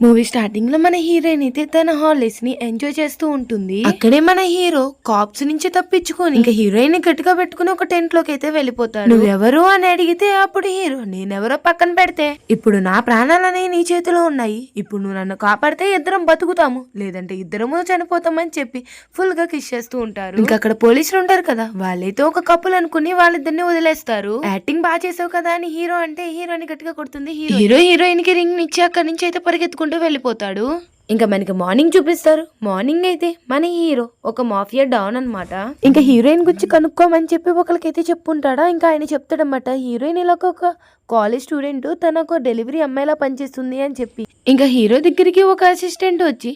Movie స్టార్టింగ్లో మన heroine అయితే తన హాలిడేస్ని ఎంజాయ్ చేస్తూ ఉంటుంది. అక్కడే మన హీరో కాప్స్ నుంచి తప్పించుకొని ఇంకా హీరోయిన్ని గట్టిగా పెట్టుకుని ఒక టెంట్లోకి అయితే వెళ్ళిపోతాడు. నువ్వెవరు అని అడిగితే అప్పుడు హీరో నేనెవరో పక్కన పెడితే. ఇప్పుడు నా ప్రాణాలనే నీ చేతిలో ఉన్నాయి. ఇప్పుడు నువ్వు నన్ను కాపాడితే ఇద్దరం బతుకుతాము. లేదంటే ఇద్దరము చనిపోతామని చెప్పి ఫుల్గా కిస్ చేస్తూ ఉంటారు. ఇంకా అక్కడ పోలీసులు ఉంటారు కదా వాళ్ళైతే ఒక కప్పులు అనుకుని వాళ్ళిద్దరిని వదిలేస్తారు. యాక్టింగ్ బాగా చేసావు కదా అని హీరో అంటే హీరోని గట్టిగా కొడుతుంది హీరో హీరో హీరోయిన్కి రింగ్ ఇచ్చి అక్కడి నుంచి అయితే పరిగెత్తుకుంటూ వెళ్ళిపోతాడు. ఇంకా మనకి మార్నింగ్ చూపిస్తారు. మార్నింగ్ అయితే మన హీరో ఒక మాఫియా డౌన్ అన్నమాట. ఇంకా హీరోయిన్ గురించి కనుక్కోమని చెప్పి ఒకరికైతే చెప్పుంటాడా? ఇంకా ఆయన చెప్తాడనమాట హీరోయిన్ ఇలా ఒక కాలేజ్ స్టూడెంట్ తన ఒక డెలివరీ అమ్మాయిలా పనిచేస్తుంది అని చెప్పి. ఇంకా హీరో దగ్గరికి ఒక అసిస్టెంట్ వచ్చి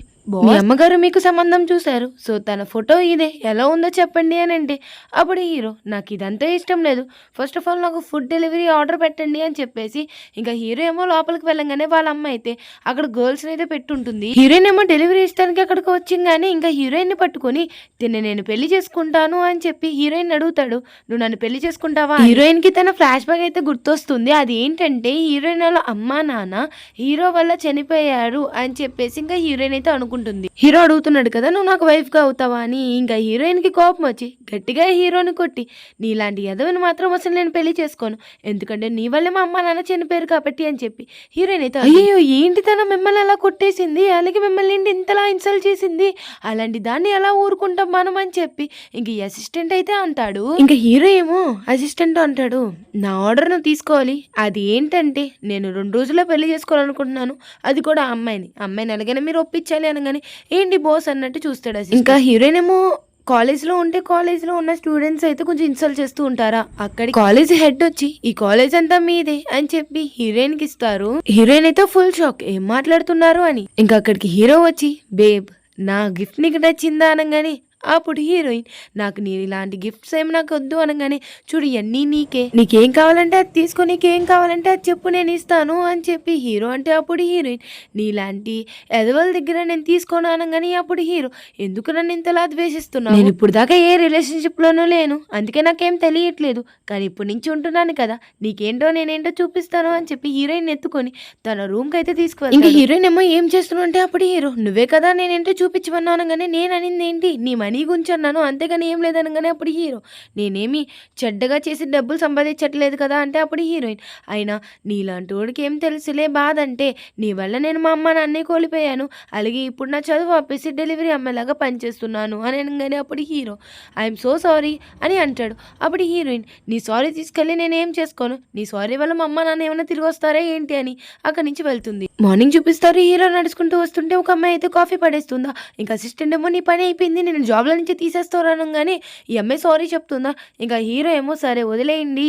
మీ అమ్మగారు మీకు సంబంధం చూశారు. సో తన ఫోటో ఇదే. ఎలా ఉందో చెప్పండి అని అంటే అప్పుడు హీరో నాకు ఇదంతా ఇష్టం లేదు. ఫస్ట్ ఆఫ్ ఆల్ నాకు ఫుడ్ డెలివరీ ఆర్డర్ పెట్టండి అని చెప్పేసి ఇంకా హీరో ఏమో లోపలికి వెళ్ళంగానే వాళ్ళ అమ్మ అయితే అక్కడ గర్ల్స్ అయితే పెట్టుంటుంది. హీరోయిన్ ఏమో డెలివరీ ఇస్తానికి అక్కడికి వచ్చింగానే ఇంకా హీరోయిన్ని పట్టుకొని తిన్న నేను పెళ్ళి చేసుకుంటాను అని చెప్పి హీరోయిన్ అడుగుతాడు. నువ్వు నన్ను పెళ్ళి చేసుకుంటావా? హీరోయిన్కి తన ఫ్లాష్ బ్యాక్ అయితే గుర్తొస్తుంది. అది ఏంటంటే హీరోయిన్ వాళ్ళ అమ్మా నాన్న హీరో వల్ల చనిపోయారు అని చెప్పేసి ఇంకా హీరోయిన్ అయితే అనుకుంటుంది. హీరో అడుగుతున్నాడు కదా నువ్వు నాకు వైఫ్గా అవుతావా? అని. ఇంకా హీరోయిన్కి కోపం వచ్చి గట్టిగా హీరోని కొట్టి నీలాంటి ఎదవని మాత్రం అసలు నేను పెళ్ళి చేసుకోను. ఎందుకంటే నీ వల్లే మా అమ్మ నాన్న చనిపోయారు కాబట్టి అని చెప్పి హీరోయిన్ అయితే అయ్యో ఏంటి తన మిమ్మల్ని అలా కొట్టేసింది? అలాగే మిమ్మల్ని ఏంటి ఇంతలా ఇన్సల్ట్ చేసింది? అలాంటి దాన్ని ఎలా ఊరుకుంటాం మనం అని చెప్పి ఇంక ఈ అసిస్టెంట్ అయితే అంటాడు. ఇంకా హీరో ఏమో అసిస్టెంట్ అంటాడు. నా ఆర్డర్ను తీసుకోవాలి. అది ఏంటంటే నేను రెండు రోజుల్లో పెళ్ళి చేసుకోవాలనుకుంటున్నాను. అది కూడా అమ్మాయిని. అమ్మాయిని ఎలాగైనా మీరు ఒప్పించాలి అనగానే ఏంటి బాస్ అన్నట్టు చూస్తాడు ఇంకా హీరోయిన్ ఏమో కాలేజ్లో ఉంటే కాలేజ్లో ఉన్న స్టూడెంట్స్ అయితే కొంచెం ఇన్సల్ట్ చేస్తూ ఉంటారా? అక్కడ కాలేజ్ హెడ్ వచ్చి ఈ కాలేజ్ అంతా మీదే అని చెప్పి హీరోయిన్కి ఇస్తారు. హీరోయిన్ అయితే ఫుల్ షాక్ ఏం మాట్లాడుతున్నారు అని. ఇంకా అక్కడికి హీరో వచ్చి బేబ్ నా గిఫ్ట్ నీకు నచ్చిందా అనగానే అప్పుడు హీరోయిన్ నాకు నేను ఇలాంటి గిఫ్ట్స్ ఏమి నాకు వద్దు అనగానే చూడు ఇవన్నీ నీకే. నీకేం కావాలంటే అది తీసుకో నీకేం కావాలంటే అది చెప్పు నేను ఇస్తాను అని చెప్పి హీరో అంటే అప్పుడు హీరోయిన్ నీలాంటి ఎదవల దగ్గర నేను తీసుకోను అనగానే అప్పుడు హీరో ఎందుకు నన్ను ఇంతలా ద్వేషిస్తున్నావు? నేను ఇప్పుడు దాకా ఏ రిలేషన్షిప్ లోనూ లేను. అందుకే నాకేం తెలియట్లేదు. కానీ ఇప్పుడు నుంచి ఉంటున్నాను కదా. నీకేంటో నేనేంటో చూపిస్తాను అని చెప్పి హీరోయిన్ ఎత్తుకొని తన రూమ్కి అయితే తీసుకువెళ్తాడు. ఇంకా హీరోయిన్ ఏమో ఏం చేస్తున్నావు అంటే అప్పుడు హీరో నువ్వే కదా నేనేంటో చూపించమన్నావు అనగానే నేను అనింది ఏంటి? నీ మనీ గురించి అన్నాను అంతేగాని ఏం లేదనగానే అప్పుడు హీరో నేనేమి చెడ్డగా చేసి డబ్బులు సంపాదించట్లేదు కదా అంటే అప్పుడు హీరోయిన్ అయినా నీలాంటి వాడికి ఏం తెలుసులే బాధ అంటే నీ వల్ల నేను మా అమ్మ నాన్నే కోల్పోయాను. అలాగే ఇప్పుడు నా చదువు ఆపేసి డెలివరీ అమ్మలాగా పనిచేస్తున్నాను అని అనగానే అప్పుడు హీరో ఐఎమ్ సో సారీ అని అంటాడు. అప్పుడు హీరోయిన్ నీ సారీ తీసుకెళ్ళి నేనేం చేసుకోను? నీ సారీ వల్ల మా అమ్మ నాన్న ఏమైనా తిరిగి వస్తారా ఏంటి అని అక్కడి నుంచి వెళ్తుంది. మార్నింగ్ చూపిస్తారు హీరో నడుచుకుంటూ వస్తుంటే ఒక అమ్మాయి అయితే కాఫీ పడేస్తుందా? ఇంకా అసిస్టెంట్ ఏమో నీ పని అయిపోయింది నేను జాబ్లో నుంచి తీసేస్తారు కానీ ఈ అమ్మాయి సారీ చెప్తుందా? ఇంకా హీరో ఏమో సరే వదిలేయండి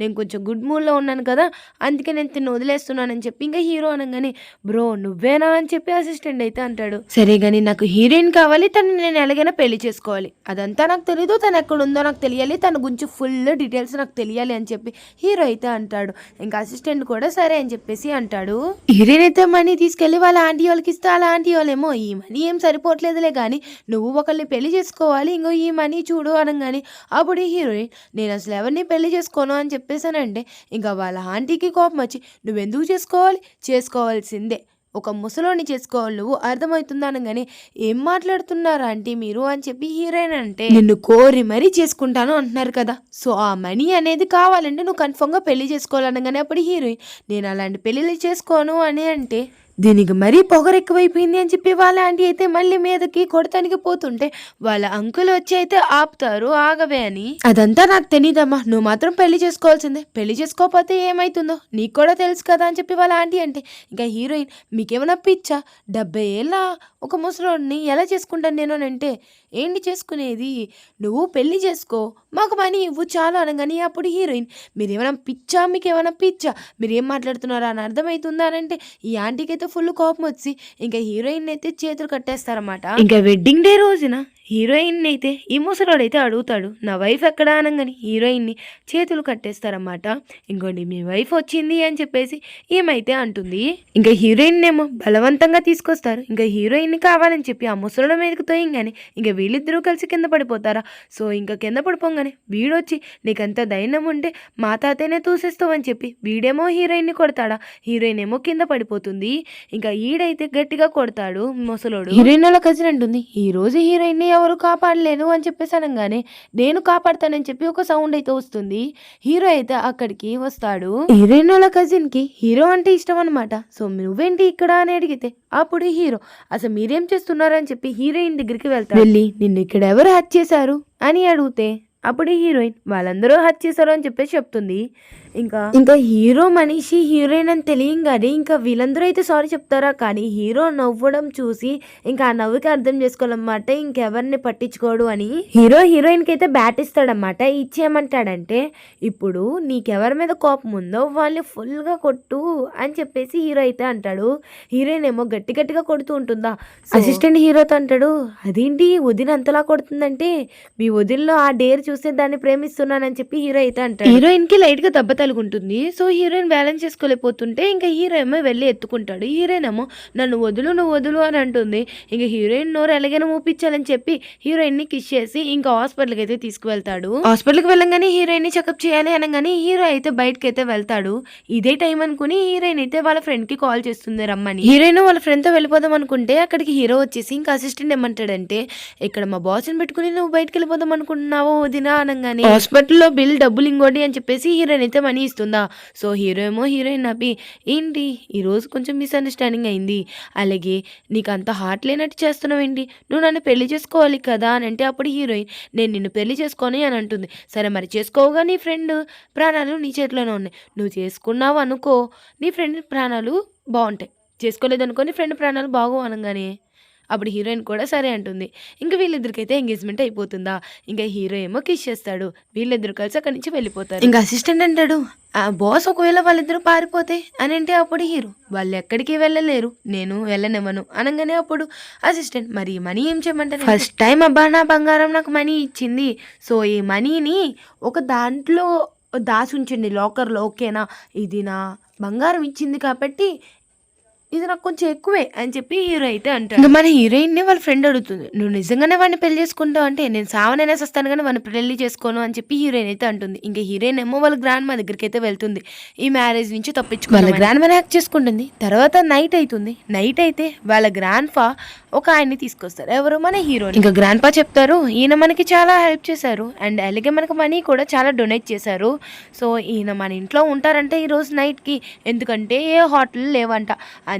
నేను కొంచెం గుడ్ మూడ్లో ఉన్నాను కదా అందుకే నేను తిన్ను వదిలేస్తున్నానని చెప్పి ఇంకా హీరో అనగానే బ్రో నువ్వేనా? అని చెప్పి అసిస్టెంట్ అయితే అంటాడు. సరే కానీ నాకు హీరోయిన్ కావాలి తను నేను ఎలాగైనా పెళ్ళి చేసుకోవాలి. అదంతా నాకు తెలీదు తను ఎక్కడ ఉందో నాకు తెలియాలి తన గురించి ఫుల్ డీటెయిల్స్ నాకు తెలియాలి అని చెప్పి హీరో అయితే అంటాడు. ఇంకా అసిస్టెంట్ కూడా సరే అని చెప్పేసి అంటాడు. హీరోయిన్ అయితే మనీ తీసుకెళ్ళి వాళ్ళ ఆంటీ వాళ్ళకి ఇస్తే వాళ్ళ ఆంటీ వాళ్ళేమో ఈ మనీ ఏం సరిపోవట్లేదులే కానీ నువ్వు ఒకరిని పెళ్ళి చేసుకోవాలి ఇంకో ఈ మనీ చూడు అనగాని అప్పుడు హీరోయిన్ నేను అసలు ఎవరిని పెళ్ళి చేసుకోను అని చెప్పేసానంటే ఇంకా వాళ్ళ ఆంటీకి కోపం వచ్చి నువ్వెందుకు చేసుకోవాలి? చేసుకోవాల్సిందే. ఒక ముసలోని చేసుకోవాలి నువ్వు అనగానే ఏం మాట్లాడుతున్నారు అంటే మీరు? అని చెప్పి హీరోయిన్ అంటే నిన్ను కోరి మరీ చేసుకుంటాను అంటున్నారు కదా. సో ఆ మనీ అనేది కావాలంటే నువ్వు కన్ఫర్మ్గా పెళ్ళి చేసుకోవాలనగానే అప్పుడు హీరోయిన్ నేను అలాంటి పెళ్ళిళ్ళు చేసుకోను అని అంటే దీనికి మరీ పొగరెక్కువైపోయింది అని చెప్పి వాళ్ళ ఆంటీ అయితే మళ్ళీ మీదకి కొడతానికి పోతుంటే వాళ్ళ అంకుల్ వచ్చి అయితే ఆపుతారు ఆగవే అని. అదంతా నాకు తెలీదమ్మా నువ్వు మాత్రం పెళ్ళి చేసుకోవాల్సిందే. పెళ్ళి చేసుకోకపోతే ఏమైతుందో నీకు కూడా తెలుసు కదా అని చెప్పి వాళ్ళ ఆంటీ అంటే ఇంకా హీరోయిన్ మీకేమైనా పిచ్చా? డెబ్బై ఏళ్ళ ఒక ముసలోడిని ఎలా చేసుకుంటాను నేను అని అంటే ఏంటి చేసుకునేది? నువ్వు పెళ్ళి చేసుకో. మాకు మనీ ఇవ్వు చాలు అనగానే అప్పుడు హీరోయిన్ మీరేమైనా పిచ్చా? మీకు ఏమైనా పిచ్చా? మీరేం మాట్లాడుతున్నారా? అని అర్థమవుతుందా అని అంటే ఈ ఆంటీకి అయితే ఫుల్ కోపం వచ్చి ఇంకా హీరోయిన్ అయితే చేతులు కట్టేస్తారన్నమాట. ఇంకా వెడ్డింగ్ డే రోజున హీరోయిన్ అయితే ఈ ముసలోడైతే అడుగుతాడు నా వైఫ్ ఎక్కడ అనగాని హీరోయిన్ని చేతులు కట్టేస్తారన్నమాట. ఇంకోండి మీ వైఫ్ వచ్చింది అని చెప్పేసి ఏమైతే అంటుంది ఇంకా హీరోయిన్ ఏమో బలవంతంగా తీసుకొస్తారు. ఇంకా హీరోయిన్ కావాలని చెప్పి ఆ ముసలోడ మీదకి తోయంగానే ఇంకా వీళ్ళిద్దరూ కలిసి కింద పడిపోతారా? సో ఇంకా కింద పడిపోగానే వీడొచ్చి నీకంత ధైర్యం ఉంటే మా తాతనే తూసేస్తావని చెప్పి వీడేమో హీరోయిన్ని కొడతాడా? హీరోయిన్ ఏమో కింద పడిపోతుంది. ఇంకా ఈడైతే గట్టిగా కొడతాడు ముసలోడు. హీరోయిన్ వాళ్ళ కజిన్ అంటుంది ఈ రోజు హీరోయిన్ని ఎవరు కాపాడలేను అని చెప్పేసి అనగానే నేను కాపాడతానని చెప్పి ఒక సౌండ్ అయితే వస్తుంది. హీరో అయితే అక్కడికి వస్తాడు. హీరోయిన్ వాళ్ళ కజిన్కి హీరో అంటే ఇష్టం అనమాట సో నువ్వేంటి ఇక్కడ? అని అడిగితే అప్పుడు హీరో. అసలు మీరేం చేస్తున్నారు? అని చెప్పి హీరోయిన్ దగ్గరికి వెళ్తాడు. వెళ్ళి నిన్ను ఇక్కడ ఎవరు హత్య చేశారు? అని అడిగితే అప్పుడు హీరోయిన్. వాళ్ళందరూ హత్య చేశారు అని చెప్పేసి చెప్తుంది. ఇంకా? ఇంకా హీరో మనిషి హీరోయిన్ అని తెలియంగానే ఇంకా వీళ్ళందరూ అయితే సారీ చెప్తారా? కానీ హీరో నవ్వడం చూసి ఇంకా ఆ నవ్వుకి అర్థం చేసుకోవాలన్నమాట. ఇంకెవరిని పట్టించుకోడు అని. హీరో హీరోయిన్కి అయితే బ్యాట్ ఇస్తాడనమాట ఇచ్చేయమంటాడంటే ఇప్పుడు నీకెవరి మీద కోపం ఉందో వాళ్ళని ఫుల్గా కొట్టు అని చెప్పేసి హీరో అయితే అంటాడు. హీరోయిన్ ఏమో గట్టి గట్టిగా కొడుతూ ఉంటుందా? అసిస్టెంట్ హీరోతో అంటాడు అదేంటి వదిన అంతలా కొడుతుందంటే మీ వదిల్లో ఆ డేర్ చూస్తే దాన్ని ప్రేమిస్తున్నానని చెప్పి హీరో అయితే అంటాడు. హీరోయిన్కి లైట్గా దెబ్బ తలుగుంటుంది సో హీరోయిన్ బ్యాలెన్స్ చేసుకోలేకపోతుంటే ఇంకా హీరో ఏమో వెళ్ళి ఎత్తుకుంటాడు. హీరోయిన్ ఏమో నన్ను వదులు నువ్వు వదులు అని అంటుంది. ఇంకా హీరోయిన్ నోరు ఎలాగైనా మూపించాలని చెప్పి హీరోయిన్ని కిస్ చేసి ఇంకా హాస్పిటల్కి అయితే తీసుకువెళ్తాడు. హాస్పిటల్కి వెళ్ళంగానే హీరోయిన్ని చెకప్ చేయాలి అనగానే హీరో అయితే బయటకి అయితే వెళ్తాడు. ఇదే టైం అనుకుని హీరోయిన్ అయితే వాళ్ళ ఫ్రెండ్కి కాల్ చేస్తుంది రమ్మని. హీరోయిన్ వాళ్ళ ఫ్రెండ్తో వెళ్ళిపోదాం అనుకుంటే అక్కడికి హీరో వచ్చేసి ఇంకా అసిస్టెంట్ ఏమంటాడంటే ఇక్కడ మా బాస్ని పెట్టుకుని నువ్వు బయటకు వెళ్ళిపోదాం అనుకుంటున్నావో వదినా అనగానే హాస్పిటల్లో బిల్ డబ్బులు ఇంకోటి అని చెప్పేసి హీరోయిన్ అయితే మనీ ఇస్తుందా సో హీరో ఏమో హీరోయిన్ నవ్వి ఏంటి? ఈరోజు కొంచెం మిస్అండర్స్టాండింగ్ అయింది. అలాగే నీకు అంత హార్ట్ లేనట్టు చేస్తున్నావు ఏంటి నువ్వు నన్ను పెళ్ళి చేసుకోవాలి కదా అని అంటే అప్పుడు హీరోయిన్ నేను నిన్ను పెళ్ళి చేసుకొని అని అంటుంది. సరే మరి చేసుకోవుగా నీ ఫ్రెండ్ ప్రాణాలు నీ చేతిలోనే ఉన్నాయి. నువ్వు చేసుకున్నావు అనుకో నీ ఫ్రెండ్ ప్రాణాలు బాగుంటాయి. చేసుకోలేదు అనుకో నీ ఫ్రెండ్ ప్రాణాలు బాగు అనగానే. అప్పుడు హీరోయిన్ కూడా సరే అంటుంది. ఇంకా వీళ్ళిద్దరికైతే ఎంగేజ్మెంట్ అయిపోతుందా? ఇంకా హీరో ఏమో కిస్ చేస్తాడు. వీళ్ళిద్దరు కలిసి అక్కడి నుంచి వెళ్ళిపోతారు. ఇంకా అసిస్టెంట్ అంటాడు ఆ బాస్ ఒకవేళ వాళ్ళిద్దరు పారిపోతే? అని అంటే అప్పుడు హీరో వాళ్ళు ఎక్కడికి వెళ్ళలేరు నేను వెళ్ళనివ్వను. అనగానే అప్పుడు అసిస్టెంట్ మరి మనీ ఏం చేయమంటారు? ఫస్ట్ టైం అబ్బా నా బంగారం నాకు మనీ ఇచ్చింది. సో ఈ మనీని ఒక దాంట్లో దాచి ఉంచండి లాకర్లో ఓకేనా? ఇది నా బంగారం ఇచ్చింది కాబట్టి ఇది నాకు కొంచెం ఎక్కువే అని చెప్పి హీరో అయితే అంటాడు. మన హీరోయిన్ని వాళ్ళ ఫ్రెండ్ అడుగుతుంది నువ్వు నిజంగానే వాడిని పెళ్ళి చేసుకుంటావు అంటే నేను సావనైనా వస్తాను కానీ వాడిని పెళ్ళి చేసుకోను అని చెప్పి హీరోయిన్ అయితే అంటుంది. ఇంకా హీరోయిన్ ఏమో వాళ్ళ గ్రాండ్ మా దగ్గరికి అయితే వెళ్తుంది. ఈ మ్యారేజ్ నుంచి తప్పించుకో వాళ్ళ గ్రాండ్ మా యాక్ట్ చేసుకుంటుంది. తర్వాత నైట్ అవుతుంది. నైట్ అయితే వాళ్ళ గ్రాండ్ ఫా ఒక ఆయన్ని తీసుకొస్తారు. ఎవరు? మన హీరో ఇంకా గ్రాండ్ పా చెప్తారు. ఈయన మనకి చాలా హెల్ప్ చేశారు. అండ్ అలాగే మనకి మనీ కూడా చాలా డొనేట్ చేశారు. సో ఈయన మన ఇంట్లో ఉంటారంటే ఈ రోజు నైట్కి ఎందుకంటే ఏ హోటల్ లేవంట.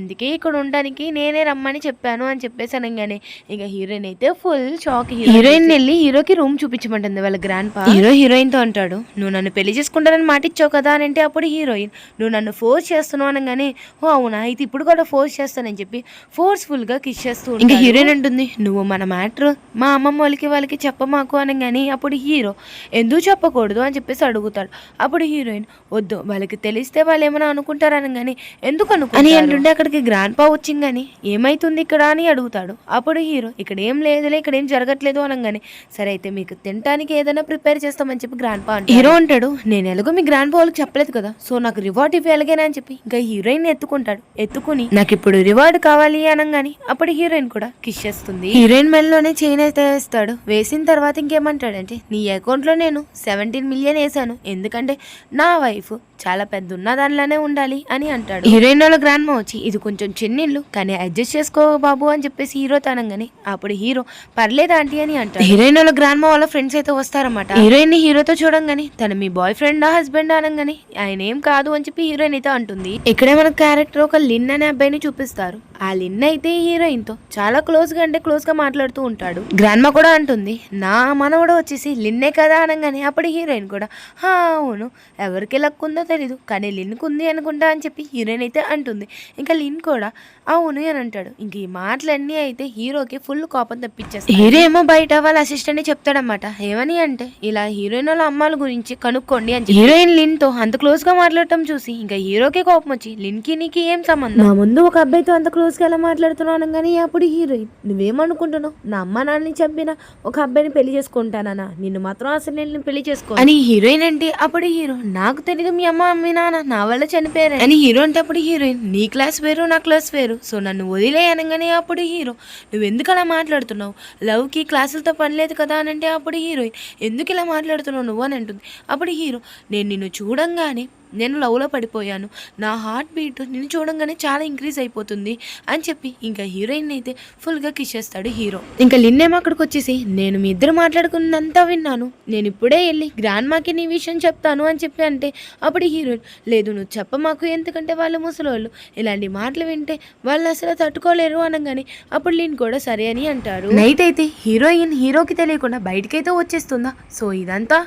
అందుకే ఇక్కడ ఉండడానికి నేనే రమ్మని చెప్పాను అని చెప్పేసి అనగానే ఇక హీరోయిన్ అయితే ఫుల్ షాక్ హీరోయిన్ వెళ్ళి హీరోకి రూమ్ చూపించమంటుంది వాళ్ళ గ్రాండ్ పా హీరో హీరోయిన్తో అంటాడు నువ్వు నన్ను పెళ్ళి చేసుకుంటానని మాట ఇచ్చావు కదా అని అంటే అప్పుడు హీరోయిన్ నువ్వు నన్ను ఫోర్స్ చేస్తున్నావు అనగానే ఓ అవునా? అయితే ఇప్పుడు కూడా ఫోర్స్ చేస్తానని చెప్పి ఫోర్స్ఫుల్గా కిస్ చేస్తూ ఇంకా హీరోయిన్ అంటుంది నువ్వు మన మ్యాటర్ మా అమ్మమ్మ వాళ్ళకి వాళ్ళకి చెప్పమాకు అనగానే అప్పుడు హీరో ఎందుకు చెప్పకూడదు అని చెప్పేసి అడుగుతాడు. అప్పుడు హీరోయిన్ వద్దు వాళ్ళకి తెలిస్తే వాళ్ళు ఏమైనా అనుకుంటారు అనగానే ఎందుకు అనుకో అని అంటుంటే అక్కడికి గ్రాండ్ పా వచ్చింది కానీ ఏమైతుంది ఇక్కడ అని అడుగుతాడు. అప్పుడు హీరో ఇక్కడ ఏం లేదులే ఇక్కడ ఏం జరగట్లేదు అనగానే సరే అయితే మీకు తినడానికి ఏదైనా ప్రిపేర్ చేస్తామని చెప్పి గ్రాండ్ పా హీరో అంటాడు నేను ఎలాగో మీ గ్రాండ్ పా వాళ్ళకి చెప్పలేదు కదా సో నాకు రివార్డ్ ఇవ్వి ఎలాగైనా అని చెప్పి ఇంకా హీరోయిన్ ఎత్తుకుంటాడు. ఎత్తుకుని నాకు ఇప్పుడు రివార్డ్ కావాలి అనగానే అప్పుడు హీరోయిన్ కూడా కిస్ చేస్తుంది హీరోయిన్ మెల్లోనే చైన్ అయితే వేస్తాడు. వేసిన తర్వాత ఇంకేమంటాడంటే నీ అకౌంట్లో నేను సెవెంటీన్ మిలియన్ వేసాను. ఎందుకంటే నా వైఫ్ చాలా పెద్ద ఉన్న దానిలోనే ఉండాలి అని అంటాడు. హీరోయిన్ వాళ్ళ గ్రాండ్ వచ్చి ఇది కొంచెం చిన్నిల్లు కానీ అడ్జస్ట్ చేసుకో బాబు అని చెప్పేసి హీరో తనంగానే. అప్పుడు హీరో పర్లేదు ఆంటీ అని అంటాడు. హీరోయిన్ వాళ్ళ గ్రాండ్ మా వాళ్ళ ఫ్రెండ్స్ అయితే వస్తారన్నమాట. హీరోయిన్ని హీరోతో చూడంగానే తను మీ బాయ్ ఫ్రెండ్ హస్బెండ్ అనగానే ఆయన ఏం కాదు అని చెప్పి హీరోయిన్ అయితే అంటుంది. ఇక్కడే మన క్యారెక్టర్ ఒక లిన్ అనే అబ్బాయిని చూపిస్తారు. ఆ లిన్ అయితే హీరోయిన్తో చాలా క్లోజ్గా అంటే క్లోజ్గా మాట్లాడుతూ ఉంటాడు. గ్రాండ్ మా కూడా అంటుంది నా మనవడు వచ్చేసి లిన్నే కదా అనగానే అప్పుడు హీరోయిన్ కూడా "హా, అవును ఎవరికి లక్ ఉందో తెలీదు కానీ లిన్కు ఉంది అనుకుంటా అని చెప్పి హీరోయిన్ అయితే అంటుంది. ఇంకా లిన్ కూడా అవును అని అంటాడు. ఇంక ఈ మాటలన్నీ అయితే హీరోకి ఫుల్ కోపం తెప్పించేస్తాయి. హీరో ఏమో బయట వాళ్ళ అసిస్టెంట్ చెప్తాడనమాట ఏమని అంటే ఇలా హీరోయిన్ వాళ్ళ అమ్మాల గురించి కనుక్కోండి అని చెప్పి. హీరోయిన్ లిన్తో అంత క్లోజ్గా మాట్లాడటం చూసి ఇంకా హీరోకి కోపం వచ్చి లిన్కి నీకు ఏం సంబంధం? నా ముందు ఒక అబ్బాయితో అంత క్లోజ్ గా ఎలా మాట్లాడుతున్నావు కానీ అప్పుడు హీరోయిన్ నువ్వేమనుకుంటున్నావు? నా అమ్మ నాన్నని చంపిన ఒక అబ్బాయిని పెళ్ళి చేసుకుంటానా నిన్ను. మాత్రం అసలు నేను పెళ్ళి చేసుకో అని హీరోయిన్ అంటే అప్పుడు హీరో నాకు తెలియదు మీ అమ్మ మీ నాన్న నా వల్ల చనిపోయారు అని హీరో అంటే అప్పుడు హీరోయిన్ నీ క్లాస్ వేరు నా క్లాస్ వేరు. సో నన్ను వదిలే అనగానే అప్పుడు హీరో నువ్వు ఎందుకు అలా మాట్లాడుతున్నావు? లవ్కి క్లాసులతో పని లేదు కదా? అని అంటే అప్పుడు హీరోయిన్ ఎందుకు ఇలా మాట్లాడుతున్నావు నువ్వు? అని అంటుంది. అప్పుడు హీరో నేను నిన్ను చూడంగానే నేను లవ్లో పడిపోయాను. నా హార్ట్ బీట్ నిన్ను చూడంగానే చాలా ఇంక్రీజ్ అయిపోతుంది అని చెప్పి ఇంకా హీరోయిన్ అయితే ఫుల్గా కిస్ చేస్తాడు హీరో ఇంకా లిన్నేమో అక్కడికి వచ్చేసి నేను మీ ఇద్దరు మాట్లాడుకున్నంతా విన్నాను. నేను ఇప్పుడే వెళ్ళి గ్రాండ్ మాకి నీ విషయం చెప్తాను అని చెప్పి అంటే అప్పుడు హీరోయిన్ లేదు నువ్వు చెప్ప మాకు ఎందుకంటే వాళ్ళు ముసలోళ్ళు. ఇలాంటి మాటలు వింటే వాళ్ళు అసలు తట్టుకోలేరు అనగానే అప్పుడు లిన్ కూడా సరే అని అంటారు. నైట్ అయితే హీరోయిన్ హీరోకి తెలియకుండా బయటకైతే వచ్చేస్తుందా? సో ఇదంతా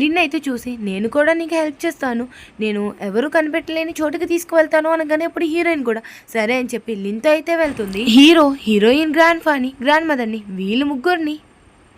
లిన్ అయితే చూసి నేను కూడా నీకు హెల్ప్ చేస్తాను. నేను ఎవరు కనిపెట్టలేని చోటుకి తీసుకువెళ్తాను అనగానే ఇప్పుడు హీరోయిన్ కూడా సరే అని చెప్పి లిన్తో అయితే వెళ్తుంది. హీరో హీరోయిన్ గ్రాండ్ ఫాని గ్రాండ్ మదర్ని వీళ్ళు ముగ్గురిని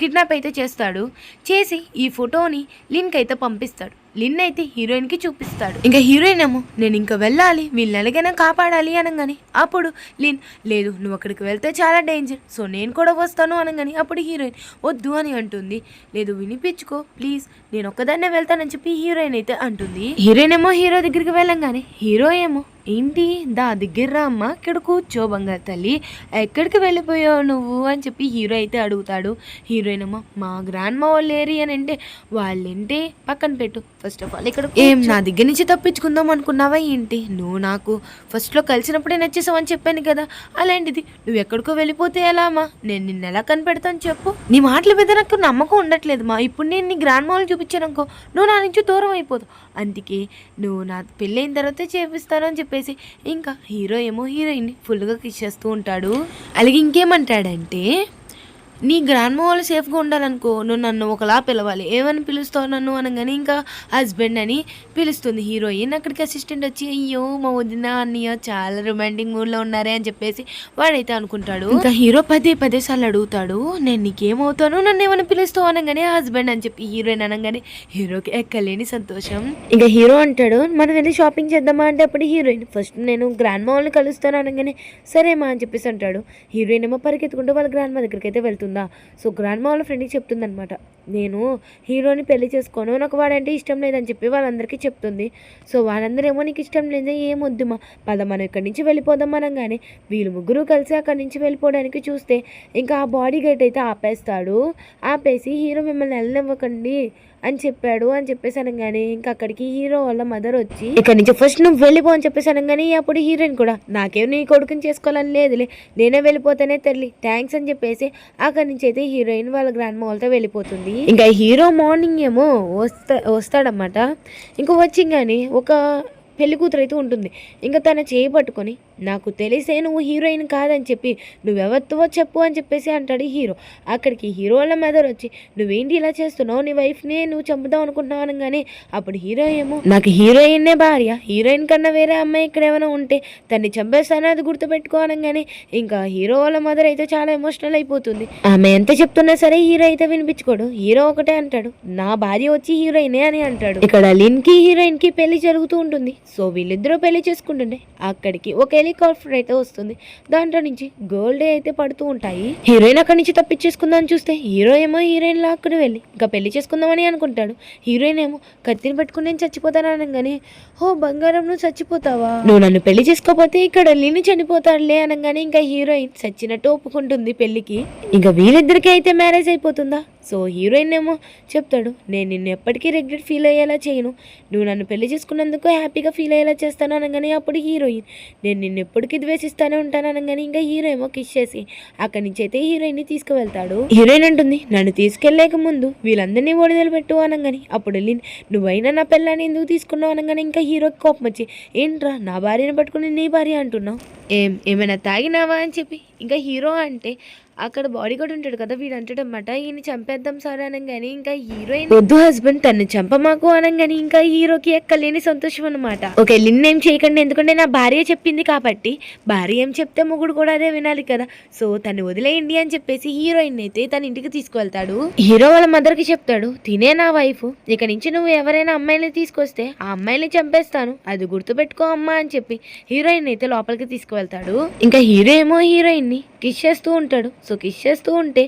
కిడ్నాప్ అయితే చేస్తాడు. చేసి ఈ ఫోటోని లిన్కి అయితే పంపిస్తాడు. లిన్ అయితే హీరోయిన్కి చూపిస్తాడు. ఇంకా హీరోయిన్ ఏమో నేను ఇంకా వెళ్ళాలి వీళ్ళని ఎలాగైనా కాపాడాలి అనగానే అప్పుడు లిన్ లేదు నువ్వు అక్కడికి వెళ్తే చాలా డేంజర్ సో నేను కూడా వస్తాను అనగాని అప్పుడు హీరోయిన్ వద్దు అని అంటుంది. లేదు వినిపించుకో ప్లీజ్ నేను ఒక్కదాన్నే వెళ్తానని చెప్పి హీరోయిన్ అయితే అంటుంది. హీరోయిన్ ఏమో హీరో దగ్గరికి వెళ్ళంగానే హీరో ఏమో ఏంటి దా దగ్గర రా అమ్మ ఇక్కడ కూర్చో బంగారు తల్లి ఎక్కడికి వెళ్ళిపోయావు నువ్వు? అని చెప్పి హీరో అయితే అడుగుతాడు. హీరోయిన్ అమ్మ మా గ్రాండ్ మా వాళ్ళు ఏరి అని అంటే వాళ్ళేంటి పక్కన పెట్టు ఫస్ట్ ఆఫ్ ఆల్ ఇక్కడ ఏం నా దగ్గర నుంచి తప్పించుకుందాం అనుకున్నావా ఏంటి? నువ్వు నాకు ఫస్ట్లో కలిసినప్పుడే నచ్చేసావు అని చెప్పాను కదా. అలాంటిది నువ్వు ఎక్కడికో వెళ్ళిపోతే ఎలా అమ్మా? నేను నిన్ను ఎలా కనిపెడతాను చెప్పు. నీ మాటల మీద నాకు నమ్మకం ఉండట్లేదు మా. ఇప్పుడు నేను నీ గ్రాండ్ మాల్ చూపించాను అనుకో నువ్వు నా నుంచి దూరం అయిపోతావు. అందుకే నువ్వు నా పెళ్ళైన తర్వాత చేపిస్తాను అని చెప్పేసి ఇంకా హీరో ఏమో హీరోయిన్ ఫుల్గా కిస్ చేస్తూ ఉంటాడు. అలాగే ఇంకేమంటాడంటే నీ గ్రాండ్ వాళ్ళు సేఫ్గా ఉండాలనుకో నువ్వు నన్ను ఒకలా పిలవాలి. ఏమని పిలుస్తావు నన్ను అనగానే ఇంకా హస్బెండ్ అని పిలుస్తుంది. హీరోయిన్ అక్కడికి అసిస్టెంట్ వచ్చి అయ్యో మా వదిన అన్నయ్య చాలా రొమాంటిక్ మూడ్లో ఉన్నారే అని చెప్పేసి వాడైతే అనుకుంటాడు. ఇంకా హీరో పదే పదే సార్లు అడుగుతాడు నేను నీకేమవుతాను? నన్ను ఏమైనా పిలుస్తావు? అనగానే హస్బెండ్ అని చెప్పి హీరోయిన్ అనగానే హీరోకి ఎక్కలేని సంతోషం. ఇంకా హీరో అంటాడు మనం వెళ్ళి షాపింగ్ చేద్దామా? అంటే అప్పుడు హీరోయిన్ ఫస్ట్ నేను గ్రాండ్ మా వాళ్ళని కలుస్తాను అనగానే సరేమా అని చెప్పేసి అంటాడు. హీరోయిన్ ఏమో పరిగెత్తుకుంటూ వాళ్ళ గ్రాండ్ మా దగ్గరికి అయితే వెళ్తుందా. సో గ్రాండ్ మా వాళ్ళ ఫ్రెండ్కి చెప్తుందనమాట నేను హీరోని పెళ్ళి చేసుకోను నాకు వాడంటే ఇష్టం లేదని చెప్పి వాళ్ళందరికీ చెప్తుంది. సో వాళ్ళందరూ ఏమో నీకు ఇష్టం లేదా ఏం పద మనం ఇక్కడి నుంచి వెళ్ళిపోదాం అనగానే వీళ్ళు ముగ్గురు కలిసి అక్కడి నుంచి వెళ్ళిపోవడానికి చూస్తే ఇంకా ఆ బాడీ గైడ్ అయితే ఆపేస్తాడు. ఆపేసి హీరో మిమ్మల్ని వెళ్ళనివ్వకండి. అని చెప్పాడు అని చెప్పేసి అనగానే ఇంకా అక్కడికి హీరో వాళ్ళ మదర్ వచ్చి ఇక్కడ నుంచి ఫస్ట్ నువ్వు వెళ్ళిపో అని చెప్పేసి అనగానే అప్పుడు హీరోయిన్ కూడా నాకేం నీ కొడుకుని చేసుకోవాలని లేదులే నేనే వెళ్ళిపోతానే తల్లి థ్యాంక్స్ అని చెప్పేసి అక్కడి నుంచి అయితే హీరోయిన్ వాళ్ళ గ్రాండ్ వాళ్ళతో వెళ్ళిపోతుంది. ఇంకా హీరో మార్నింగ్ ఏమో వస్తా వస్తాడనమాట ఇంకా వచ్చి కానీ ఒక పెళ్ళి కూతురు అయితే ఉంటుంది. ఇంకా తన చేయి పట్టుకొని నాకు తెలిసే నువ్వు హీరోయిన్ కాదని చెప్పి నువ్వెవత్తువో చెప్పు అని చెప్పేసి అంటాడు హీరో. అక్కడికి హీరోల మెదడు మెదర్ వచ్చి నువ్వేంటి ఇలా చేస్తున్నావు? నీ వైఫ్ని నువ్వు చంపుదాం అనుకుంటున్నావు అనగానే అప్పుడు హీరో ఏమో నాకు హీరోయిన్నే భార్య. హీరోయిన్ కన్నా వేరే అమ్మాయి ఇక్కడ ఏమైనా ఉంటే తన్ని చంపేస్తానో అది గుర్తుపెట్టుకో అనగానే ఇంకా హీరో వాళ్ళ మదర్ అయితే చాలా ఎమోషనల్ అయిపోతుంది. ఆమె ఎంత చెప్తున్నా సరే హీరో అయితే వినిపించుకోడు. హీరో ఒకటే అంటాడు. నా భార్య వచ్చి హీరోయినే అని అంటాడు. ఇక్కడ లిన్కి హీరోయిన్కి పెళ్ళి జరుగుతూ ఉంటుంది. సో వీళ్ళిద్దరూ పెళ్ళి చేసుకుంటుండే. అక్కడికి ఒక హెలికాప్టర్ అయితే వస్తుంది. దాంట్లో నుంచి గోల్డ్ అయితే పడుతూ ఉంటాయి హీరోయిన్ అక్కడి నుంచి తప్పించేసుకుందామని చూస్తే హీరో ఏమో హీరోయిన్ లాక్కుని వెళ్ళి ఇంకా పెళ్ళి చేసుకుందామని అనుకుంటాడు. హీరోయిన్ ఏమో కత్తిని పట్టుకుని నేను చచ్చిపోతాను అనగానే ఓ బంగారం నువ్వు చచ్చిపోతావా? నువ్వు నన్ను పెళ్ళి చేసుకోకపోతే ఇక్కడ లిని చనిపోతాడులే అనగానే ఇంకా హీరోయిన్ చచ్చినట్టు ఒప్పుకుంటుంది పెళ్ళికి. ఇంకా వీళ్ళిద్దరికీ అయితే మ్యారేజ్ అయిపోతుందా? సో హీరోయిన్ ఏమో చెప్తాడు నేను నిన్ను ఎప్పటికీ రిగ్రెట్ ఫీల్ అయ్యేలా చేయను. నువ్వు నన్ను పెళ్ళి చేసుకున్నందుకు హ్యాపీగా ఫీల్ అయ్యేలా చేస్తాను అనగానే అప్పుడు హీరోయిన్ నేను నిన్ను ఎప్పటికీ ద్వేషిస్తానే ఉంటాను అనగానే ఇంకా హీరో ఏమో కిష్ చేసి అక్కడి నుంచి అయితే హీరోయిన్ని తీసుకువెళ్తాడు. హీరోయిన్ అంటుంది నన్ను తీసుకెళ్ళేక ముందు వీళ్ళందరినీ ఓడిదలు పెట్టు అనగాని అప్పుడు వెళ్ళి నువ్వైనా నా పిల్లని ఎందుకు తీసుకున్నావు అనగానే ఇంకా హీరోకి కోపం వచ్చి ఏంట్రా నా భార్యను పట్టుకుని నీ భార్య అంటున్నావు? ఏం ఏమైనా తాగినావా? అని చెప్పి ఇంకా హీరో అంటే అక్కడ బాడీ గార్డ్ ఉంటాడు కదా వీడు అంటాడనమాట ఈయన చంపేద్దాం సార్ అనగానే ఇంకా హీరోయిన్ వద్దు హస్బెండ్ తను చంపమాకు అనగానే ఇంకా హీరోకి ఎక్కలేని సంతోషం అనమాట ఓకే లిన్ ఏం చేయకండి ఎందుకంటే నా భార్య చెప్పింది కాబట్టి భార్య ఏం చెప్తే మొగుడు కూడా అదే వినాలి కదా. సో తను వదిలేయండి అని చెప్పేసి హీరోయిన్ అయితే తన ఇంటికి తీసుకువెళ్తాడు. హీరో వాళ్ళ మదర్కి చెప్తాడు తినే నా వైఫ్ ఇక నుంచి నువ్వు ఎవరైనా అమ్మాయిని తీసుకొస్తే ఆ అమ్మాయిని చంపేస్తాను అది గుర్తుపెట్టుకో అమ్మా అని చెప్పి హీరోయిన్ అయితే లోపలికి తీసుకువెళ్తాడు. ఇంకా హీరో ఏమో హీరోయిన్ని కిస్ చేస్తూ ఉంటాడు. సో కిస్ చేస్తూ ఉంటే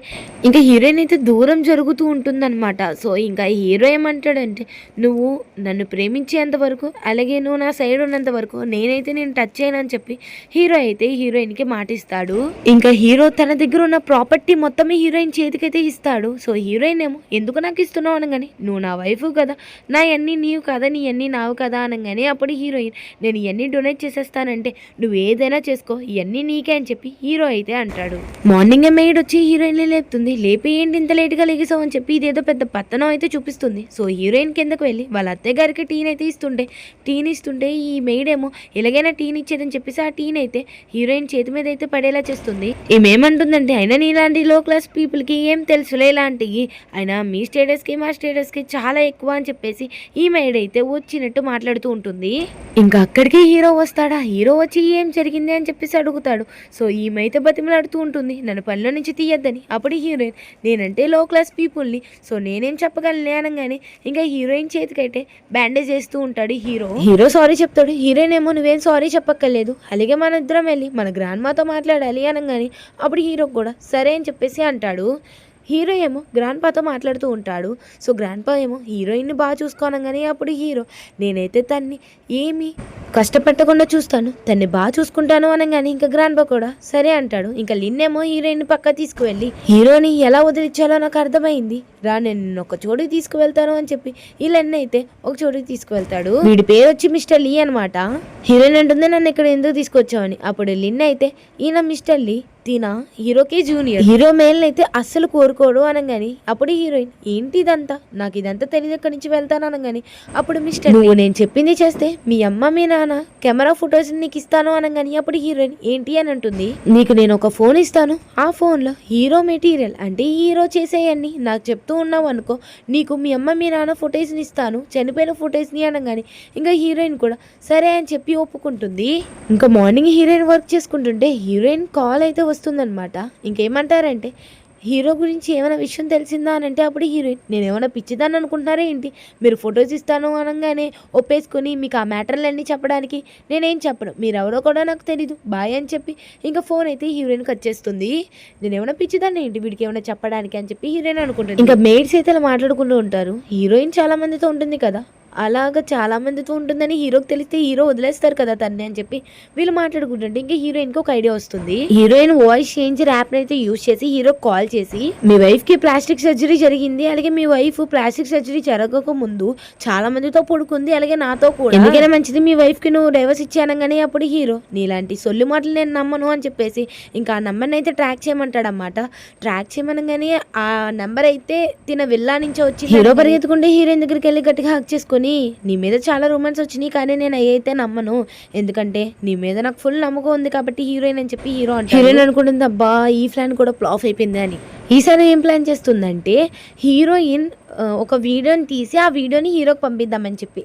ఇంకా హీరోయిన్ అయితే దూరం జరుగుతూ ఉంటుందన్నమాట. సో ఇంకా హీరో ఏమంటాడంటే నువ్వు నన్ను ప్రేమించేంత వరకు అలాగే నువ్వు నా సైడ్ ఉన్నంత వరకు నేనైతే నేను టచ్ చేయనని చెప్పి హీరో అయితే హీరోయిన్కి మాటిస్తాడు. ఇంకా హీరో తన దగ్గర ఉన్న ప్రాపర్టీ మొత్తం హీరోయిన్ చేతికైతే ఇస్తాడు. సో హీరోయిన్ ఏమో ఎందుకు నాకు ఇస్తున్నావు? అనగానే నువ్వు నా వైఫ్ కదా నా అన్నీ నీవు కదా నీ అన్నీ నావు కదా అనగానే అప్పుడు హీరోయిన్ నేను ఇవన్నీ డొనేట్ చేసేస్తానంటే నువ్వు ఏదైనా చేసుకో ఇవన్నీ నీకే అని చెప్పి హీరో అయితే అంటాడు. మార్నింగ్ మెయిడ్ వచ్చి హీరోయిన్ లేపుతుంది. లేపి ఏంటి ఇంత లేట్గా లెగిసావు అని చెప్పి ఇదేదో పెద్ద పత్తనం అయితే చూపిస్తుంది. సో హీరోయిన్ కిందకు వెళ్ళి వాళ్ళ అత్తయ్య గారికి టీన్ అయితే ఇస్తుంటే టీన్ ఇస్తుంటే ఈ మెయిడ్ ఏమో ఎలాగైనా టీన్ ఇచ్చేదని చెప్పేసి ఆ టీన్ అయితే హీరోయిన్ చేతి మీద అయితే పడేలా చేస్తుంది. ఏమేమంటుందంటే అయినా నీలాంటి లో క్లాస్ పీపుల్కి ఏం తెలుసులే ఇలాంటివి అయినా మీ స్టేటస్కి మా స్టేటస్కి చాలా ఎక్కువ అని చెప్పేసి ఈ మెయిడ్ అయితే వచ్చినట్టు మాట్లాడుతూ ఉంటుంది. ఇంకా అక్కడికి హీరో వస్తాడా? హీరో వచ్చి ఏం జరిగింది అని చెప్పేసి అడుగుతాడు. సో ఈమె అయితే బతిమలాడుతూ ఉంటుంది. నన్ను పనిలో నుంచి తీయద్దని. అప్పుడు హీరోయిన్ నేనంటే లో క్లాస్ పీపుల్ని సో నేనేం చెప్పగలను అనగానే ఇంకా హీరోయిన్ చేతికైతే బ్యాండేజ్ చేస్తూ ఉంటాడు హీరో. హీరో సారీ చెప్తాడు. హీరోయిన్ ఏమో నువ్వేం సారీ చెప్పక్కర్లేదు. అలాగే మన ఇద్దరం వెళ్ళి మన గ్రాండ్ మాతో మాట్లాడాలి అనగానే అప్పుడు హీరో కూడా సరే అని చెప్పేసి అంటాడు. హీరో ఏమో గ్రాండ్ పాతో మాట్లాడుతూ ఉంటాడు. సో గ్రాండ్ పా ఏమో హీరోయిన్ని బాగా చూసుకోనగానే అప్పుడు హీరో నేనైతే తన్ని ఏమి కష్టపెట్టకుండా చూస్తాను తన్ని బాగా చూసుకుంటాను అనగానే ఇంకా గ్రాండ్ పా కూడా సరే అంటాడు. ఇంకా లిన్నేమో హీరోయిన్ పక్క తీసుకువెళ్ళి హీరోని ఎలా వదిలించాలో నాకు అర్థమైంది. రా నేను ఒక చోటుకి తీసుకువెళ్తాను అని చెప్పి ఈ అయితే ఒక చోటుకి తీసుకువెళ్తాడు. వీడి పేరు వచ్చి మిస్టర్ లీ అనమాట హీరోయిన్ అంటుంది నన్ను ఇక్కడ ఎందుకు తీసుకొచ్చావని? అప్పుడు లిన్ అయితే ఈయన మిస్టర్ లీ. తిన హీరోకే జూనియర్. హీరో మేల్ అయితే అస్సలు కోరుకోడు అనగాని అప్పుడు హీరోయిన్ ఏంటి ఇదంతా నాకు ఇదంతా తెలియదు ఎక్కడి నుంచి వెళ్తాను అనగాని అప్పుడు మిస్టర్ నువ్వు నేను చెప్పింది చేస్తే మీ అమ్మ మీ నాన్న కెమెరా ఫొటోస్ నీకు ఇస్తాను అనగాని అప్పుడు హీరోయిన్ ఏంటి అని అంటుంది? నీకు నేను ఒక ఫోన్ ఇస్తాను. ఆ ఫోన్లో హీరో మెటీరియల్ అంటే హీరో చేసేయన్ని నాకు చెప్తూ ఉన్నావు అనుకో నీకు మీ అమ్మ మీ నాన్న ఫొటోస్ని ఇస్తాను. చనిపోయిన ఫొటోస్ని అనగాని ఇంకా హీరోయిన్ కూడా సరే అని చెప్పి ఒప్పుకుంటుంది. ఇంకా మార్నింగ్ హీరోయిన్ వర్క్ చేసుకుంటుంటే హీరోయిన్ కాల్ అయితే వస్తుందనమాట ఇంకేమంటారంటే హీరో గురించి ఏమైనా విషయం తెలిసిందా? అని అంటే అప్పుడు హీరోయిన్ నేను ఏమైనా పిచ్చిదాన్ని అనుకుంటున్నారా ఏంటి? మీరు ఫొటోస్ ఇస్తాను అనగానే ఒప్పేసుకొని మీకు ఆ మ్యాటర్లన్నీ చెప్పడానికి నేనేం చెప్పను. మీరు ఎవరో కూడా నాకు తెలీదు. బాయ్ అని చెప్పి ఇంకా ఫోన్ అయితే హీరోయిన్ కట్ చేస్తుంది. నేను ఏమైనా పిచ్చిదాన్ని ఏంటి? వీడికి ఏమైనా చెప్పడానికి? అని చెప్పి హీరోయిన్ అనుకుంటాను ఇంకా మెయిడ్స్ అయితే అలా మాట్లాడుకుంటూ ఉంటారు. హీరోయిన్ చాలా మందితో ఉంటుంది కదా. అలాగా చాలా మందితో ఉంటుందని హీరోకి తెలిస్తే హీరో వదిలేస్తారు కదా తన్ని అని చెప్పి వీళ్ళు మాట్లాడుకుంటుంటే ఇంకా హీరోయిన్కి ఒక ఐడియా వస్తుంది. హీరోయిన్ వాయిస్ చేంజ్ ర్యాప్ అయితే యూజ్ చేసి హీరో కాల్ చేసి మీ వైఫ్కి ప్లాస్టిక్ సర్జరీ జరిగింది అలాగే మీ వైఫ్ ప్లాస్టిక్ సర్జరీ జరగక ముందు చాలా మందితో పడుకుంది అలాగే నాతో కూడా. ఎందుకైనా మంచిది మీ వైఫ్కి నువ్వు డైవర్స్ ఇచ్చానగానే అప్పుడు హీరో నీలాంటి సొల్లు మాటలు నేను నమ్మను అని చెప్పేసి ఇంకా ఆ నెంబర్ని అయితే ట్రాక్ చేయమంటాడు అనమాట ట్రాక్ చేయమనగానే ఆ నెంబర్ అయితే తిన విల్లా నుంచి వచ్చి హీరో పరిగెత్తుకుంటే హీరోయిన్ దగ్గరికి వెళ్ళి గట్టిగా హక్ చేసుకొని నీ మీద చాలా రొమాన్స్ వచ్చినాయి కానీ నేను అయితే నమ్మను. ఎందుకంటే నీ మీద నాకు ఫుల్ నమ్మకం ఉంది కాబట్టి హీరోయిన్ అని చెప్పి హీరో అంటే హీరోయిన్ అనుకుంటుంది అబ్బా ఈ ప్లాన్ కూడా ఫ్లాఫ్ అయిపోయింది అని. ఈసారి ఏం ప్లాన్ చేస్తుందంటే హీరోయిన్ ఒక వీడియోని తీసి ఆ వీడియోని హీరోకి పంపిద్దామని చెప్పి.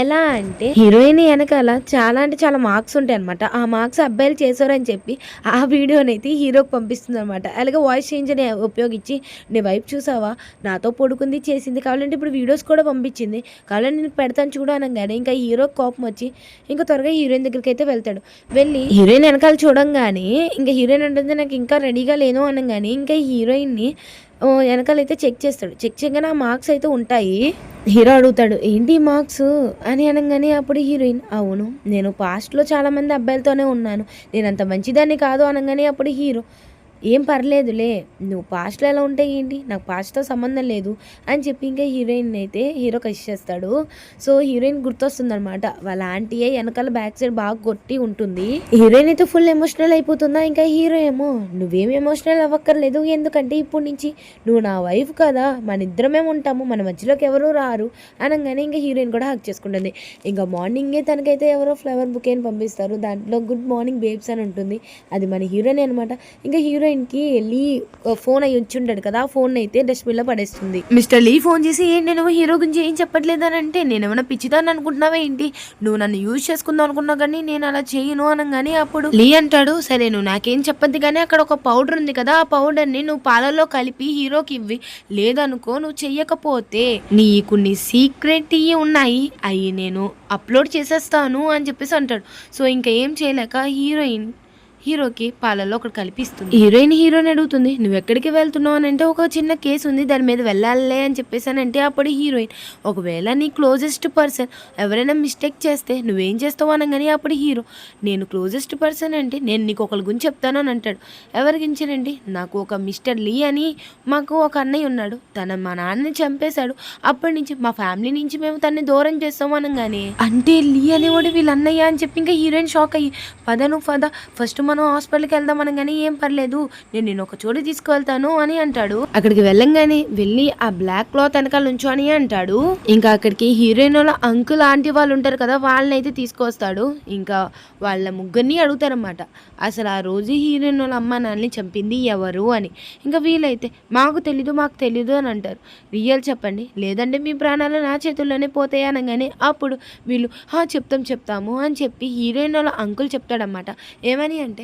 ఎలా అంటే హీరోయిన్ వెనకాల చాలా అంటే చాలా మార్క్స్ ఉంటాయి అనమాట ఆ మార్క్స్ అబ్బాయిలు చేశారని చెప్పి ఆ వీడియోని అయితే హీరోకి పంపిస్తుంది అనమాట అలాగే వాయిస్ చేంజ్ని ఉపయోగించి నీ వైపు చూసావా? నాతో పడుకుంది చేసింది కావాలంటే ఇప్పుడు వీడియోస్ కూడా పంపించింది. కావాలంటే నేను పెడతాను చూడు అనగానే ఇంకా హీరో కోపం వచ్చి ఇంకా త్వరగా హీరోయిన్ దగ్గరికి అయితే వెళ్తాడు. వెళ్ళి హీరోయిన్ వెనకాల చూడంగానే ఇంకా హీరోయిన్ ఉంటుంది నాకు ఇంకా రెడీగా లేను అనగానే ఇంకా హీరోయిన్ని ఓ, వెనకాలైతే చెక్ చేస్తాడు. చెక్ చేయగానే ఆ మార్క్స్ అయితే ఉంటాయి. హీరో అడుగుతాడు ఏంటి మార్క్స్? అని అనగానే అప్పుడు హీరోయిన్ అవును నేను పాస్ట్లో చాలా మంది అబ్బాయిలతోనే ఉన్నాను. నేను అంత మంచిదాన్ని కాదు అనగానే అప్పుడు హీరో ఏం పర్లేదులే నువ్వు పాస్ట్లో ఎలా ఉంటే ఏంటి? నాకు పాస్ట్తో సంబంధం లేదు అని చెప్పి ఇంకా హీరోయిన్ అయితే హీరో కష్ చేస్తాడు. సో హీరోయిన్ గుర్తొస్తుందన్నమాట. వాళ్ళ ఆంటీయే వెనకాల బ్యాక్ సైడ్ బాగా కొట్టి ఉంటుంది. హీరోయిన్ అయితే ఫుల్ ఎమోషనల్ అయిపోతుందా? ఇంకా హీరో ఏమో. నువ్వేం ఎమోషనల్ అవ్వక్కర్లేదు. ఎందుకంటే ఇప్పుడు నుంచి నువ్వు నా వైఫ్ కదా. మన ఇద్దరమే ఉంటాము. మన మధ్యలోకి ఎవరు రారు అనగానే ఇంకా హీరోయిన్ కూడా హక్ చేసుకుంటుంది. ఇంకా మార్నింగే తనకైతే ఎవరో ఫ్లవర్ బుక్ అని పంపిస్తారు. దాంట్లో గుడ్ మార్నింగ్ బేబ్స్ అని ఉంటుంది. అది మన హీరోయిన్ అనమాట ఇంకా హీరోయిన్ హీరోయిన్కి లీ ఫోన్ అయ్యి వచ్చి ఉంటాడు కదా ఆ ఫోన్ అయితే డస్ట్బిన్లో పడేస్తుంది. మిస్టర్ లీ ఫోన్ చేసి ఏంటి నువ్వు హీరో గురించి ఏం చెప్పట్లేదనంటే నేనేమైనా అంటే నేను ఏమైనా పిచ్చిదాన్ని అనుకుంటున్నావా ఏంటి? నువ్వు నన్ను యూజ్ చేసుకుందాం అనుకున్నావు కానీ నేను అలా చేయను అనగానే అప్పుడు లీ అంటాడు సరే నువ్వు నాకేం చెప్పద్దు కానీ అక్కడ ఒక పౌడర్ ఉంది కదా ఆ పౌడర్ని నువ్వు పాలల్లో కలిపి హీరోకి ఇవ్వి. లేదనుకో నువ్వు చెయ్యకపోతే నీ కొన్ని సీక్రెట్ ఇవి ఉన్నాయి. అవి నేను అప్లోడ్ చేసేస్తాను అని చెప్పేసి అంటాడు. సో ఇంకా ఏం చేయలేక హీరోయిన్ హీరోకి పాలల్లో ఒకటి కల్పిస్తుంది. హీరోయిన్ హీరోని అడుగుతుంది నువ్వు ఎక్కడికి వెళ్తున్నావు? అని అంటే ఒక చిన్న కేసు ఉంది దాని మీద వెళ్ళాలే అని చెప్పేసానంటే అప్పుడు హీరోయిన్ ఒకవేళ నీ క్లోజెస్ట్ పర్సన్ ఎవరైనా మిస్టేక్ చేస్తే నువ్వేం చేస్తావు అనగానే అప్పుడు హీరో నేను క్లోజెస్ట్ పర్సన్ అంటే నేను నీకు ఒకరి గురించి చెప్తాను అని అంటాడు. ఎవరి గురించినండి నాకు ఒక మిస్టర్ లీ అని మాకు ఒక అన్నయ్య ఉన్నాడు తన మా నాన్నని చంపేశాడు అప్పటి నుంచి మా ఫ్యామిలీ నుంచి మేము తన్ని దూరం చేస్తాం అనగానే అంటే లీ అనేవాడు వీళ్ళ అన్నయ్య అని చెప్పి ఇంకా హీరోయిన్ షాక్ అయ్యి పద నువ్వు పద ఫస్ట్ మనం హాస్పిటల్కి వెళ్దాం అనగానే ఏం పర్లేదు నేను నేను ఒక చోటు తీసుకువెళ్తాను అని అంటాడు. అక్కడికి వెళ్ళంగానే వెళ్ళి ఆ బ్లాక్ క్లాత్ వెనకాల నుంచో అని అంటాడు. ఇంకా అక్కడికి హీరోయిన్ వాళ్ళ అంకుల్ ఆంటీ వాళ్ళు ఉంటారు కదా వాళ్ళని అయితే తీసుకొస్తాడు ఇంకా వాళ్ళ ముగ్గురిని అడుగుతారన్నమాట. అసలు ఆ రోజు హీరోయిన్ వాళ్ళ అమ్మ నాన్నని చంపింది ఎవరు అని. ఇంకా వీలైతే మాకు తెలీదు మాకు తెలీదు అని అంటారు. రియల్ చెప్పండి లేదంటే మీ ప్రాణాలు నా చేతుల్లోనే పోతాయి అనగానే అప్పుడు వీళ్ళు చెప్తాం చెప్తాము అని చెప్పి హీరోయిన్ వాళ్ళ అంకుల్ చెప్తాడనమాట ఏమని అంటే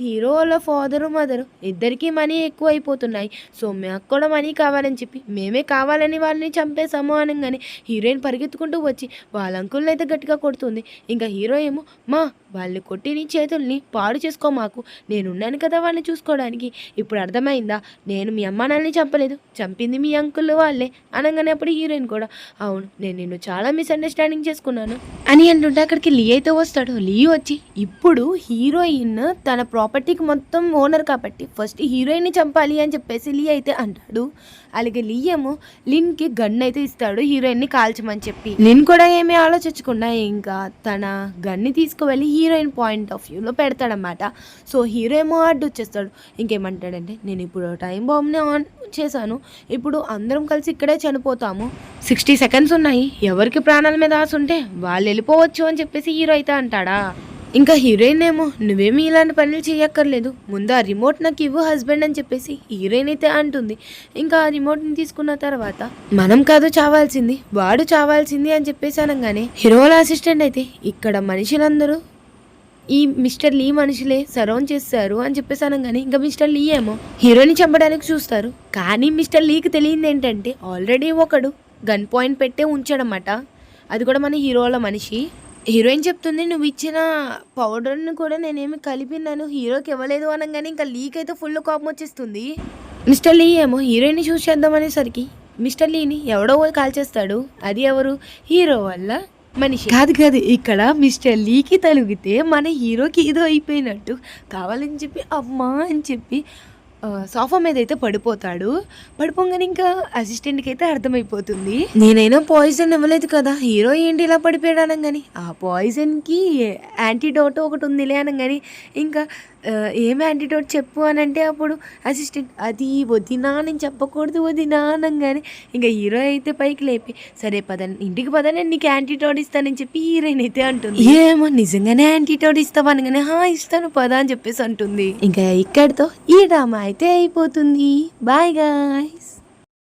హీరో వాళ్ళ ఫాదరు మదరు ఇద్దరికీ మనీ ఎక్కువ అయిపోతున్నాయి సో మాకు కూడా మనీ కావాలని చెప్పి మేమే కావాలని వాళ్ళని చంపేసాము అనగానే హీరోయిన్ పరిగెత్తుకుంటూ వచ్చి వాళ్ళ అంకుల్ని అయితే గట్టిగా కొడుతుంది. ఇంకా హీరో ఏమో మా వాళ్ళని కొట్టి నీ చేతుల్ని పాడు చేసుకో మాకు. నేనున్నాను కదా వాళ్ళని చూసుకోవడానికి. ఇప్పుడు అర్థమైందా? నేను మీ అమ్మ చంపలేదు. చంపింది మీ అంకుల్ వాళ్ళే. అనగానే అప్పుడు హీరోయిన్ కూడా అవును నేను నిన్ను చాలా మిస్అండర్స్టాండింగ్ చేసుకున్నాను. అని అంటుంటే అక్కడికి లీ అయితే వస్తాడు. లీ వచ్చి ఇప్పుడు హీరోయిన్ తన ప్రాపర్టీకి మొత్తం ఓనర్ కాబట్టి ఫస్ట్ హీరోయిన్ని చంపాలి అని చెప్పేసి లీ అయితే అంటాడు అలాగే లీ ఏమో లిన్కి గన్ అయితే ఇస్తాడు హీరోయిన్ని కాల్చమని చెప్పి. లిన్ కూడా ఏమీ ఆలోచించకుండా ఇంకా తన గన్ని తీసుకువెళ్ళి హీరోయిన్ పాయింట్ ఆఫ్ వ్యూలో పెడతాడనమాట సో హీరో ఏమో అడ్డు వచ్చేస్తాడు. ఇంకేమంటాడంటే నేను ఇప్పుడు టైం బాంబ్ని ఆన్ చేశాను. ఇప్పుడు అందరం కలిసి ఇక్కడే చనిపోతాము. సిక్స్టీ సెకండ్స్ ఉన్నాయి. ఎవరికి ప్రాణాల మీద ఆశ ఉంటే వాళ్ళు వెళ్ళిపోవచ్చు అని చెప్పేసి హీరో అయితే అంటాడా? ఇంకా హీరోయిన్ ఏమో నువ్వేమి ఇలాంటి పనులు చేయక్కర్లేదు. ముందు ఆ రిమోట్ నాకు ఇవ్వు హస్బెండ్ అని చెప్పేసి హీరోయిన్ అయితే అంటుంది. ఇంకా ఆ రిమోట్ని తీసుకున్న తర్వాత మనం కాదు చావాల్సింది వాడు చావాల్సింది అని చెప్పేసి అనగానే హీరోల అసిస్టెంట్ అయితే ఇక్కడ మనుషులందరూ ఈ మిస్టర్ లీ మనుషులే సరౌండ్ చేస్తారు అని చెప్పేసి అనగానే ఇంకా మిస్టర్ లీ ఏమో హీరోని చంపడానికి చూస్తారు. కానీ మిస్టర్ లీకి తెలియంది ఏంటంటే ఆల్రెడీ ఒకడు గన్ పాయింట్ పెట్టే ఉంచాడనమాట అది కూడా మన హీరోల మనిషి. హీరోయిన్ చెప్తుంది నువ్వు ఇచ్చిన పౌడర్ని కూడా నేనేమి కలిపినాను హీరోకి ఇవ్వలేదు అనగానే ఇంకా లీక్ అయితే ఫుల్ కోపం వచ్చేస్తుంది. మిస్టర్ లీ ఏమో హీరోయిన్ని చూసి చేద్దామనేసరికి మిస్టర్ లీని ఎవడో కాల్చేస్తాడు అది ఎవరు? హీరో వల్ల మనిషి. కాదు కాదు ఇక్కడ మిస్టర్ లీకి తలిగితే మన హీరోకి ఏదో అయిపోయినట్టు. కావాలని చెప్పి అమ్మా అని చెప్పి సోఫా మీద అయితే పడిపోతాడు. పడిపోగానే ఇంకా అసిస్టెంట్కి అయితే అర్థమైపోతుంది. నేనైనా పాయిజన్ ఇవ్వలేదు కదా హీరో ఏంటి ఇలా పడిపోయాడు అనగాని? ఆ పాయిజన్కి యాంటీడోట్ ఒకటి ఉందిలే అనగాని ఇంకా ఏం యాంటీడోట్ చెప్పు అని అంటే అప్పుడు అసిస్టెంట్ అది వదినా నేను చెప్పకూడదు వదినా అనగానే ఇంకా హీరో అయితే పైకి లేపి సరే పద ఇంటికి పద నేను నీకు యాంటీడోట్ ఇస్తానని చెప్పి హీరోయిన్ అయితే అంటుంది. ఏమో నిజంగానే యాంటీడోట్ ఇస్తావా అనగానే హా ఇస్తాను పద అని చెప్పేసి అంటుంది. ఇంకా ఇక్కడితో ఈ డ్రామా అయితే అయిపోతుంది. Bye guys